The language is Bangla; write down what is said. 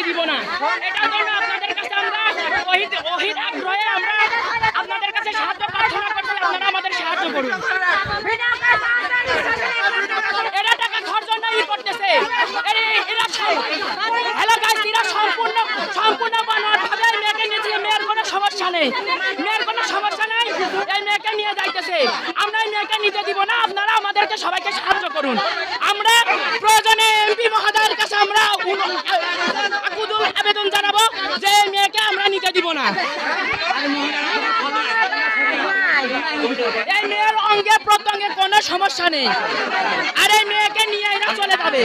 চাকরি দিব না। এটার জন্য আপনাদের কাছে আমরা ওহিদ ওহিদ আগ্রহে আমরা আপনাদের কাছে সাহায্য প্রার্থনা করছি, আপনারা আমাদের সাহায্য করুন। এরা টাকা করতেছে। সম্পূর্ণ সম্পূর্ণ মেয়েকে নিয়েছে মেয়ের কোনো মেয়ের কোনো মেয়েকে নিয়ে যাইতেছে। আমরা মেয়েকে নিতে দিব না। আপনারা আমাদেরকে সবাইকে সাহায্য করুন। আমরা প্রয়োজনে এমপি মহোদয়ের কাছে আমরা এই মেয়ের অঙ্গে প্রত্যঙ্গে কোনো সমস্যা নেই। আর এই মেয়েকে নিয়ে এরা চলে যাবে।